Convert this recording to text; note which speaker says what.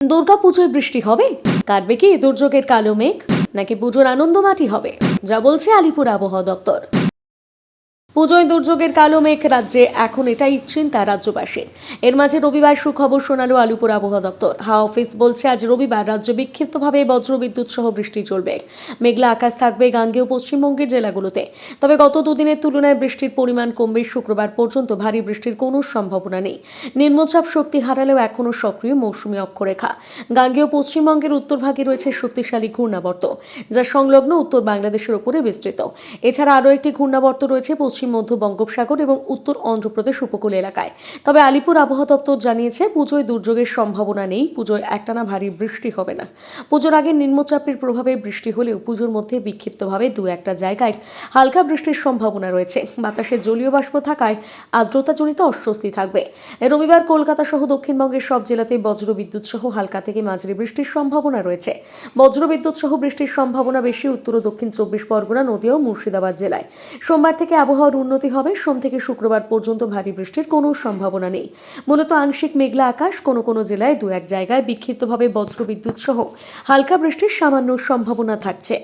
Speaker 1: দুর্গাপুজোয় বৃষ্টি হবে? কাটবে কি দুর্যোগের কালো মেঘ? নাকি পুজোর আনন্দ মাটি হবে? যা বলছে আলিপুর আবহাওয়া দপ্তর। পুজোয় দুর্যোগের কালো মেঘ রাজ্যে এখন এটাই চিন্তা রাজ্যবাসীর। এর মাঝে রবিবার সুখবর শোনালো আলিপুর আবহাওয়া দপ্তর। হাওয়া অফিস বলছে, আজ রবিবার রাজ্যে বিক্ষিপ্তভাবে বজ্রবিদ্যুৎ সহ বৃষ্টি চলবে। মেঘলা আকাশ থাকবে গাঙ্গেয় পশ্চিমবঙ্গের জেলাগুলোতে। তবে গত দুদিনের তুলনায় বৃষ্টির পরিমাণ কমবে। শুক্রবার পর্যন্ত ভারী বৃষ্টির কোনো সম্ভাবনা নেই। নিম্নচাপ শক্তি হারালেও এখনও সক্রিয় মৌসুমী অক্ষরেখা। গাঙ্গেয় পশ্চিমবঙ্গের উত্তরভাগে রয়েছে শক্তিশালী ঘূর্ণাবর্ত, যা সংলগ্ন উত্তর বাংলাদেশের উপরে বিস্তৃত। এছাড়া আরও একটি ঘূর্ণাবর্ত রয়েছে পশ্চিম মধ্য বঙ্গোপসাগর এবং উত্তর অন্ধ্রপ্রদেশ উপকূল এলাকায়। তবে আলিপুর আবহাওয়া দপ্তর জানিয়েছে, পুজোয় দুর্যোগের সম্ভাবনা নেই, পুজোয় একটানা ভারী বৃষ্টি হবে না। পুজোর আগে নিম্নচাপের প্রভাবে বৃষ্টি হলেও পুজোর মধ্যে বিক্ষিপ্তভাবে দু একটা জায়গায় হালকা বৃষ্টির সম্ভাবনা রয়েছে। বাতাসে জলীয় বাষ্প থাকায় আর্দ্রতাজনিত অস্বস্তি থাকবে। রবিবার কলকাতা সহ দক্ষিণবঙ্গের সব জেলাতে বজ্রবিদ্যুৎ সহ হালকা থেকে মাঝারি বৃষ্টির সম্ভাবনা রয়েছে। বজ্রবিদ্যুৎ সহ বৃষ্টির সম্ভাবনা বেশি উত্তর ও দক্ষিণ চব্বিশ পরগনা নদী ও মুর্শিদাবাদ জেলায়। সোমবার থেকে আবহাওয়ার উন্নতি হবে। সোম থেকে শুক্রবার পর্যন্ত ভারী বৃষ্টির কোনো সম্ভাবনা নেই। মূলত আংশিক মেঘলা আকাশ কোনো কোনো জেলায় দু এক জায়গায় বিক্ষিপ্তভাবে বজ্রবিদ্যুৎ সহ হালকা বৃষ্টির সামান্য সম্ভাবনা থাকছে।